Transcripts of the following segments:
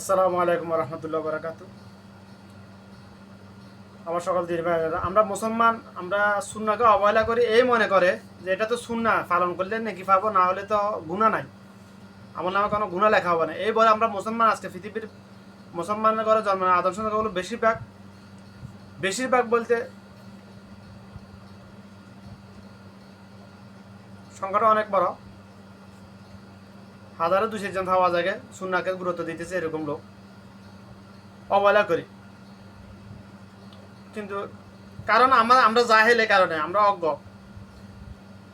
আসসালামু আলাইকুম রহমতুল্লাহ বারাকাত আমার সকল দিন ভাইয়েরা আমরা মুসলমান, আমরা সুন্নাকে অবহেলা করি, এই মনে করে যে এটা তো সুন্না পালন করলে নাকি পাবো, না হলে তো গুণা নাই। আমার নামে কোনো গুণা লেখা হবে না। এই বলে আমরা মুসলমান আজকে পৃথিবীর মুসলমানের ঘরে জন্ম আদর্শ হলো বেশিরভাগ বেশিরভাগ বলতে সংখ্যাটা অনেক বড়। হাজারে দুশো জন পাওয়া যায় সুন্নাকে গুরুত্ব দিতেছে এরকম লোক। অবহেলা করি। কিন্তু কারণ আমরা আমরা জাহেলে কারণে, আমরা অজ্ঞ।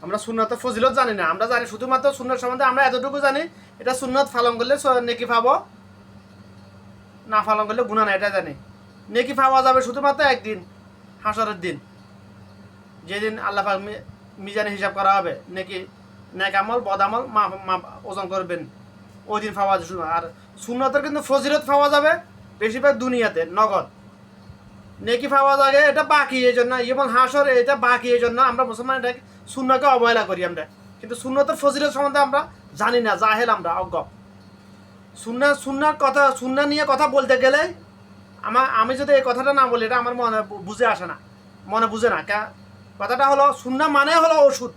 আমরা সুন্নত ফজিলত জানি না। আমরা জানি শুধুমাত্র সুন্নত সম্বন্ধে আমরা এতটুকু জানি, এটা সুন্নত ফালন করলে নেকি পাবো, না ফালন করলে গুণা না এটা জানি। নেকি পাওয়া যাবে শুধুমাত্র একদিন, হাসরের দিন। যেদিন আল্লাহ মিজানে হিসাব করা হবে, নাকি নেক আমল বদ আমল মাপ মাপ ওজন করবেন। ওই দিন পাওয়া যাবে আর সুন্নতের কিন্তু ফজিরত পাওয়া যাবে বেশিরভাগ দুনিয়াতে, নগদ। নেকি পাওয়া যাবে এটা বাকি, এই জন্য এবং হাসর এটা বাকি, এই জন্য আমরা মুসলমান এটাকে শূন্যকে অবহেলা করি আমরা। কিন্তু শূন্যতের ফজিরত সম্বন্ধে আমরা জানি না, জাহেল আমরা, অজ্ঞ। শূন্য শূন্যার কথা শূন্য নিয়ে কথা বলতে গেলে আমার আমি যদি এই কথাটা না বলি, এটা আমার মনে বুঝে আসে না। মনে বুঝে না কথাটা হলো শূন্য মানে হলো ওষুধ।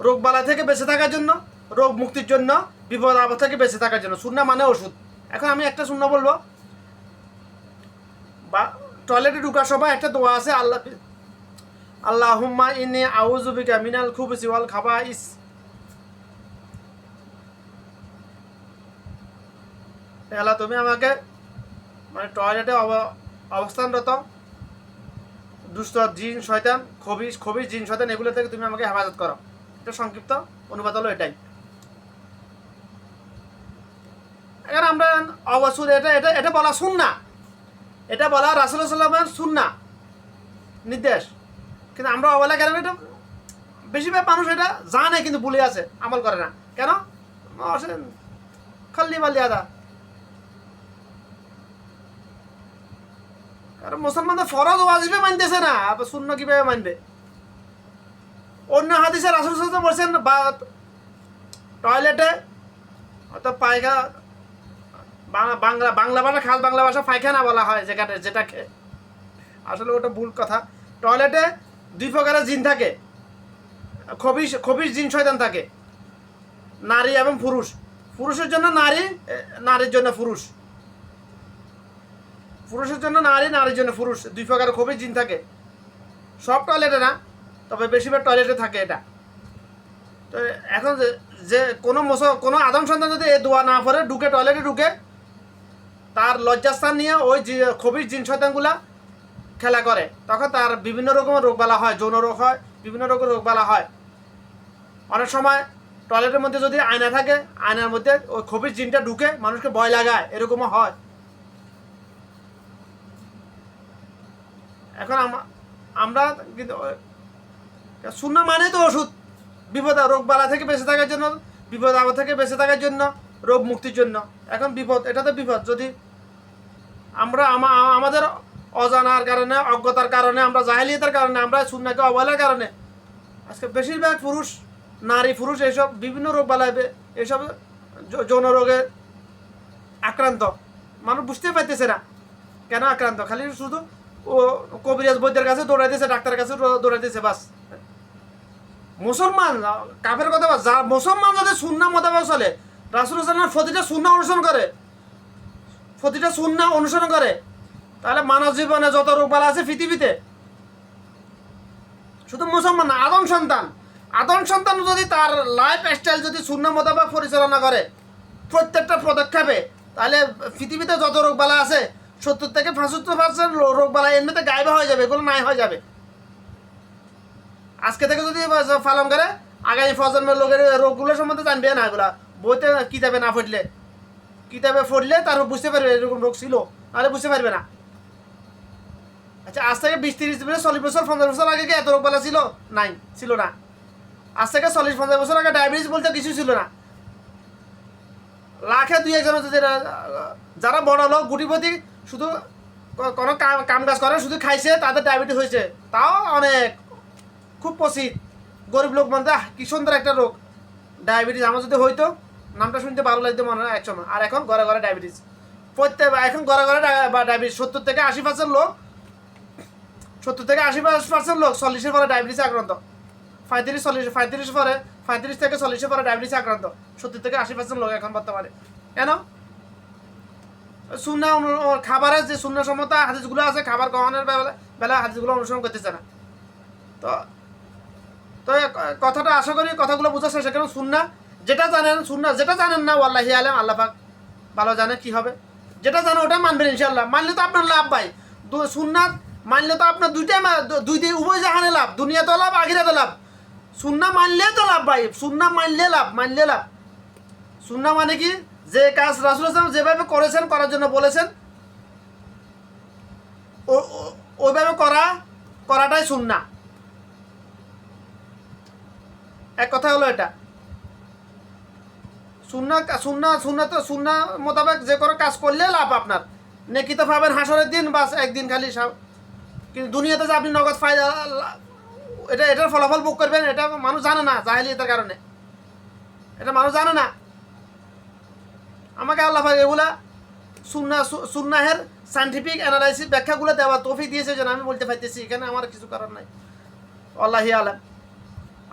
রোগ বালা থেকে বেঁচে থাকার জন্য, রোগ মুক্তির জন্য, বিপদ আপদ থেকে বেঁচে থাকার জন্য। শূন্য মানে ওষুধ। এখন আমি একটা শূন্য বলব। বা টয়লেটে ঢুকার সময় একটা দোয়া আছে, আল্লাহ আল্লাহ হুম্মা ইনে আউজুবিকা মিনাল খুব ওয়াল খাবা ইস আল্লাহ তুমি আমাকে মানে টয়লেটে অব- অবস্থানরত দুষ্ট জিন, শয়তান খবিস খবিস জিন, শয়তান, এগুলো থেকে তুমি আমাকে হেফাজত করো। এটা সংক্ষিপ্ত অনুবাদ হলো এটাই। এখন আমরা অবশ্যই এটা এটা এটা বলা না এটা বলা রাসুল সাল্লামের সুন্না। নির্দেশ। কিন্তু আমরা অবহেলা কেন এটা? বেশিরভাগ মানুষ এটা জানে কিন্তু ভুলে আছে, আমল করে না। কেন? খাল্লি বাল্লি আদা। কারণ মুসলমানদের ফরজ ওয়াজিবে মানতেছে না, আবার শূন্য কীভাবে মানবে? অন্য হাদিসে রাসুল সাল্লাম বলছেন বা টয়লেটে অর্থাৎ পায়খা, বাংলা বাংলা ভাষা, খাস বাংলা ভাষা পায়খানা বলা হয় যেখানে, যেটাকে। আসলে ওটা ভুল কথা। টয়লেটে দুই প্রকারের জিন থাকে। খবিস খবিস জিন শয়তান থাকে। নারী এবং পুরুষ। পুরুষের জন্য নারী নারীর জন্য পুরুষ। পুরুষের জন্য নারী, নারীর জন্য পুরুষ। দুই প্রকারের খবিস জিন থাকে। সব টয়লেটে না। তবে বেশিরভাগ টয়লেটে থাকে এটা। তো এখন যে- কোনো মশ, কোনো আদম সন্তান যদি এ দোয়া না পড়ে, ঢুকে টয়লেটে ঢুকে, তার লজ্জাস্থান নিয়ে ওই খবির জিন শয়তানগুলা খেলা করে। তখন তার বিভিন্ন রকমের রোগবালা হয়, যৌন রোগ হয়, বিভিন্ন রকমের রোগবালা হয়। অনেক সময় টয়লেটের মধ্যে যদি আয়না থাকে, আয়নার মধ্যে ওই খবির জিনটা ঢুকে মানুষকে ভয় লাগায়, এরকমও হয়। এখন আমরা কিন্তু শূন্য মানে তো ওষুধ। বিপদ রোগ বালা থেকে বেঁচে থাকার জন্য, বিপদ আবার থেকে বেঁচে থাকার জন্য, রোগ মুক্তির জন্য। এখন বিপদ, এটা তো বিপদ। যদি আমরা আমাদের অজানার কারণে, অজ্ঞতার কারণে, আমরা জাহেলিয়তার কারণে, আমরা শূন্যকে অবহেলার কারণে, আজকে বেশিরভাগ পুরুষ, নারী, পুরুষ এইসব বিভিন্ন রোগ বালায় এইসব যৌন রোগে আক্রান্ত। মানুষ বুঝতে পারতেছে না কেন আক্রান্ত। খালি শুধু ও কবিরাজ বৈদ্যের কাছে দৌড়াইতেছে, ডাক্তারের কাছে দৌড়াইতেছে, বাস। মুসলমান, কাফের কথা যা, মুসলমান যদি শূন্য মোতাবেক চলে, রাসুল হাসানের প্রতিটা শূন্য অনুসরণ করে। প্রতিটা শূন্য অনুসরণ করে। তাহলে মানব জীবনে যত রোগবালা আছে পৃথিবীতে, শুধু মুসলমান না, আদম সন্তান আদম সন্তান যদি তার লাইফ স্টাইল যদি শূন্য মোতাবেক পরিচালনা করে, প্রত্যেকটা পদক্ষেপে, তাহলে পৃথিবীতে যত রোগবালা আছে, সত্তর থেকে পঁচাত্তর পার্সেন্ট রোগবালা এমনিতে গায়েবে হয়ে যাবে, এগুলো নাই হয়ে যাবে। আজকে থেকে যদি পালন করে, আগামী প্রজন্মের লোকের রোগগুলো সম্বন্ধে জানবে না এগুলা। বইতে কিতাবে না পড়লে। কিতাবে পড়লে তার বুঝতে পারবে এরকম রোগ ছিল, তাহলে বুঝতে পারবে না। আচ্ছা আজ থেকে বিশ তিরিশ বছর, চল্লিশ বছর, পঞ্চাশ বছর আগে কি এত রোগবালা ছিল? নাই, ছিল না। আজ থেকে চল্লিশ, পঞ্চাশ বছর আগে ডায়াবেটিস বলতে কিছু ছিল না। লাখে দুই একজন আছে যারা বড় লোক, গুটিপতি, শুধু কোনো কাম কাজ করে, শুধু খাইছে, তাদের ডায়াবেটিস হয়েছে। তাও অনেক। খুব পসিদ গরিব লোক মনে কি সুন্দর একটা রোগ। ডায়াবেটিস, আমার যদি হইতো, নামটা শুনতে ভালো লাগতো মনে হয় একসময় আর এখন ঘরে ঘরে ডায়াবেটিস। প্রত্যেক, এখন ঘরে ঘরে ডায়াবেটিস, সত্তর থেকে আশি পার্সেন্ট লোক, সত্তর থেকে আশি পার্সেন্ট লোক চল্লিশের পরে ডায়াবেটিস আক্রান্ত। পঁয়ত্রিশ, চল্লিশ, পঁয়ত্রিশ পরে, পঁয়ত্রিশ থেকে চল্লিশের পরে ডায়াবেটিস আক্রান্ত। সত্তর থেকে আশি পার্সেন্ট লোক এখন বর্তমানে। কেন? শূন্য খাবারের যে শূন্য সমতা, হাদিসগুলো আছে, খাবার গ্রহণের বেলা বেলা হাদিসগুলো অনুসরণ করতেছে না। তো তো কথাটা আশা করি কথাগুলো চেষ্টা করুন শুননা যেটা জানেন শুননা যেটা জানেন না, ওয়াল্লাহি আলম, আল্লাহ পাক ভালো জানে কি হবে। যেটা জানো ওটা মানবেন ইনশাল্লাহ মানলে তো আপনার লাভ দু- সুন্নাত মানলে তো আপনার দুইটাই দুই দিক উভয় জাহানে লাভ। দুনিয়াতে লাভ, আখিরাতে লাভ। সুন্না মানলে তো লাভ ভাই। সুন্না মানলে লাভ মানলে লাভ। সুন্না মানে কি? যে কাজ রাসুল আসলাম যেভাবে করেছেন, করার জন্য বলেছেন ওইভাবে করা, করাটাই সুন্না এক কথা হলো এটা। সুন্না সুন্না সুন্না তো সুন্না মোতাবেক যে কোনো কাজ করলে লাভ আপনার। নেকি তো পাবেন হাসরের দিন, বাস একদিন খালি কিন্তু দুনিয়াতে যে আপনি নগদ ফায়দা এটা এটার ফলাফল ভোগ করবেন, এটা মানুষ জানে না জাহেলিয়তের কারণে। এটা মানুষ জানে না। আমাকে আল্লাহ পাক এগুলা সুন্না সুন্নাহের সাইন্টিফিক অ্যানালাইসিস ব্যাখ্যাগুলো দেওয়া তৌফিক দিয়েছে যেন আমি বলতে পারতেছি, এখানে আমার কিছু কারণ নাই। আল্লাহি আলম।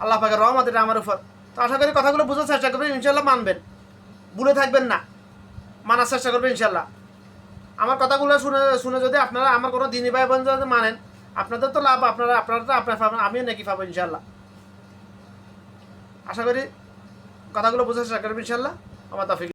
আল্লাহ পাকের রহমত, এটা আমার উপর। তো আশা করি কথাগুলো বোঝার চেষ্টা করবেন ইনশাল্লাহ মানবেন। ভুলে থাকবেন না, মানার চেষ্টা করবেন ইনশাল্লাহ আমার কথাগুলো শুনে শুনে যদি আপনারা আমার কোনো দিনী ভাই বোন যদি মানেন, আপনাদের তো লাভ, আপনারা আপনারা তো আপনার পাবেন, আমিও নাকি পাবো ইনশাল্লাহ আশা করি কথাগুলো বোঝার চেষ্টা করবেন ইনশাল্লাহ আমার তফিক।